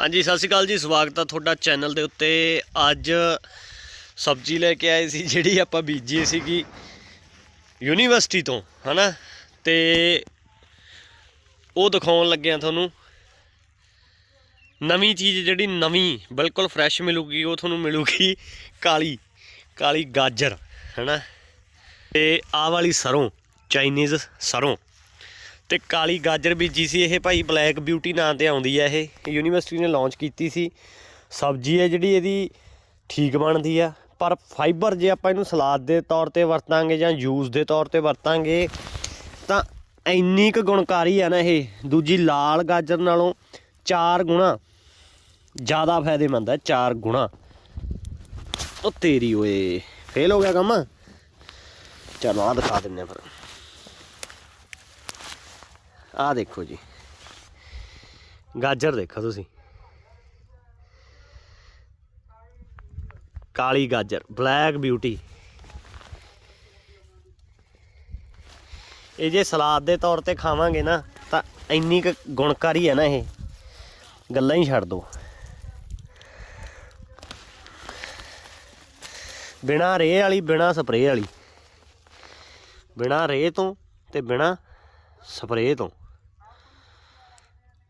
ਹਾਂਜੀ, ਸਤਿ ਸ਼੍ਰੀ ਅਕਾਲ ਜੀ। ਸਵਾਗਤ ਆ ਤੁਹਾਡਾ ਚੈਨਲ ਦੇ ਉੱਤੇ। ਅੱਜ ਸਬਜ਼ੀ ਲੈ ਕੇ ਆਏ ਸੀ, ਜਿਹੜੀ ਆਪਾਂ ਬੀਜੀ ਸੀਗੀ ਯੂਨੀਵਰਸਿਟੀ ਤੋਂ, ਹਨਾ? ਤੇ ਉਹ ਦਿਖਾਉਣ ਲੱਗੇ ਆ ਤੁਹਾਨੂੰ। ਨਵੀਂ ਚੀਜ਼ ਜਿਹੜੀ ਨਵੀਂ, ਬਿਲਕੁਲ ਫਰੈਸ਼ ਮਿਲੂਗੀ, ਉਹ ਤੁਹਾਨੂੰ ਮਿਲੂਗੀ ਕਾਲੀ ਕਾਲੀ ਗਾਜਰ, ਹਨਾ? ਤੇ ਆ ਵਾਲੀ ਸਰੋਂ ਚਾਈਨੀਜ਼ ਸਰੋਂ। ਤੇ ਕਾਲੀ ਗਾਜਰ ਬੀਜੀ ਸੀ, ਇਹ ਭਾਈ ਬਲੈਕ ਬਿਊਟੀ ਨਾਂ ਤੇ ਆਉਂਦੀ ਹੈ ਇਹ। ਯੂਨੀਵਰਸਿਟੀ ਨੇ ਲਾਂਚ ਕੀਤੀ ਸੀ। ਸਬਜ਼ੀ ਹੈ ਜਿਹੜੀ ਇਹਦੀ, ਠੀਕ ਬਣਦੀ ਆ। ਪਰ ਫਾਈਬਰ ਜੇ ਆਪਾਂ ਇਹਨੂੰ ਸਲਾਦ ਦੇ ਤੌਰ ਤੇ ਵਰਤਾਂਗੇ ਜਾਂ ਜੂਸ ਦੇ ਤੌਰ ਤੇ ਵਰਤਾਂਗੇ, ਤਾਂ ਇੰਨੀ ਕੁ ਗੁਣਕਾਰੀ ਆ ਨਾ ਇਹ। ਦੂਜੀ ਲਾਲ ਗਾਜਰ ਨਾਲੋਂ 4 ਗੁਣਾ ਜ਼ਿਆਦਾ ਫਾਇਦੇਮੰਦ ਹੈ 4 ਗੁਣਾ। ਉਹ ਤੇਰੀ ਓਏ ਫੇਲ ਹੋ ਗਿਆ ਕੰਮ? ਚਲੋ ਆ ਦਿਖਾ ਦਿੰਨੇ ਆ ਫਿਰ। ਆਹ ਦੇਖੋ ਜੀ। ਗਾਜਰ ਦੇਖੋ ਤੁਸੀਂ। ਕਾਲੀ ਗਾਜਰ, ਬਲੈਕ ਬਿਊਟੀ। ਇਹ ਜੇ ਸਲਾਦ ਦੇ ਤੌਰ ਤੇ ਖਾਵਾਂਗੇ ਨਾ, ਤਾਂ ਇੰਨੀ ਕੁ ਗੁਣਕਾਰੀ ਹੈ ਨਾ ਇਹ। ਗੱਲਾਂ ਹੀ ਛੱਡ ਦੋ। ਬਿਨਾ ਰੇਹ ਵਾਲੀ, ਬਿਨਾ ਸਪਰੇਅ ਵਾਲੀ। ਬਿਨਾ ਰੇਹ ਤੋਂ ਤੇ ਬਿਨਾ ਸਪਰੇਅ ਤੋਂ।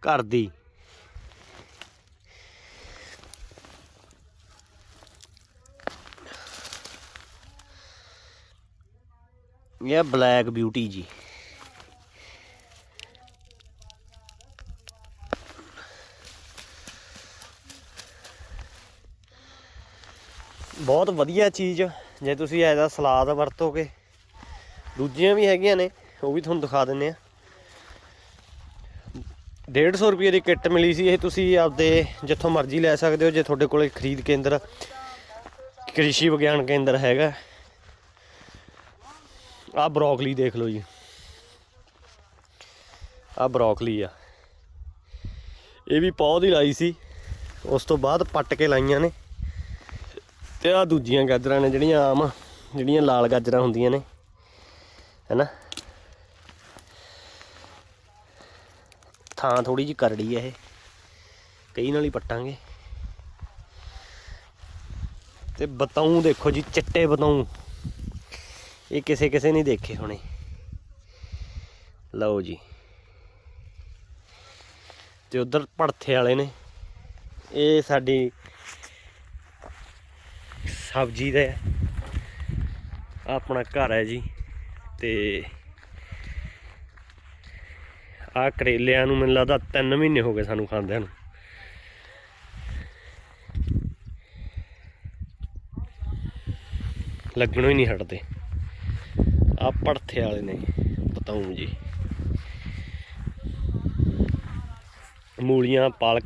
ਘਰ ਦੀ। ਇਹ ਬਲੈਕ ਬਿਊਟੀ ਜੀ। ਬਹੁਤ ਵਧੀਆ ਚੀਜ਼ ਜੇ ਤੁਸੀਂ ਐਦਾ ਸਲਾਦ ਵਰਤੋਗੇ। ਦੂਜੀਆਂ ਵੀ ਹੈਗੀਆਂ ਨੇ, ਉਹ ਵੀ ਤੁਹਾਨੂੰ ਦਿਖਾ ਦਿੰਨੇ ਆ। 150 ਰੁਪਏ ਦੀ ਕਿੱਟ ਮਿਲੀ ਸੀ, ਇਹ ਤੁਸੀਂ ਆਪਦੇ ਜਿੱਥੋਂ ਮਰਜ਼ੀ ਲੈ ਸਕਦੇ ਹੋ, ਜੇ ਤੁਹਾਡੇ ਕੋਲੇ ਖਰੀਦ ਕੇਂਦਰ, ਕ੍ਰਿਸ਼ੀ ਵਿਗਿਆਨ ਕੇਂਦਰ ਹੈਗਾ। ਆਹ ਬਰੋਕਲੀ ਦੇਖ ਲਓ ਜੀ। ਆਹ ਬਰੋਕਲੀ ਆ। ਇਹ ਵੀ ਪੌਦ ਹੀ ਲਾਈ ਸੀ, ਉਸ ਤੋਂ ਬਾਅਦ ਪੱਟ ਕੇ ਲਾਈਆਂ ਨੇ। ਤੇ ਆ ਦੂਜੀਆਂ ਗਾਜਰਾਂ ਨੇ ਜਿਹੜੀਆਂ ਆਮ, ਜਿਹੜੀਆਂ ਲਾਲ ਗਾਜਰਾਂ ਹੁੰਦੀਆਂ ਨੇ, ਹੈਨਾ? ਥਾਂ ਥੋੜੀ ਜਿਹੀ ਕਰੜੀ ਹੈ ਇਹ। ਕਈ ਨਾਲ ਹੀ ਪੱਟਾਂਗੇ। ਤੇ ਬਤਾਉ ਦੇਖੋ ਜੀ, ਚਿੱਟੇ ਬਤਾਉ ਇਹ ਕਿਸੇ ਕਿਸੇ ਨਹੀਂ ਦੇਖੇ ਹੋਣੇ। ਲਓ ਜੀ। ਤੇ ਉਧਰ ਪੜਥੇ ਵਾਲੇ ਨੇ। ਇਹ ਸਾਡੀ ਸਬਜ਼ੀ ਦਾ ਆਪਣਾ ਘਰ ਹੈ ਜੀ। ਤੇ ਆ ਕਰੇਲਿਆਂ ਨੂੰ ਮੈਨੂੰ ਲੱਗਦਾ 3 ਮਹੀਨੇ ਹੋ ਗਏ ਸਾਨੂੰ ਖਾਂਦਿਆਂ ਨੂੰ। ਲੱਗਣੋਂ ਹੀ ਨਹੀਂ ਹਟਦੇ। ਆ ਪੜਥੇ ਵਾਲੇ ਨੇ ਬਤਾਉਂ ਜੀ। ਮੂਲੀਆਂ, ਪਾਲਕ।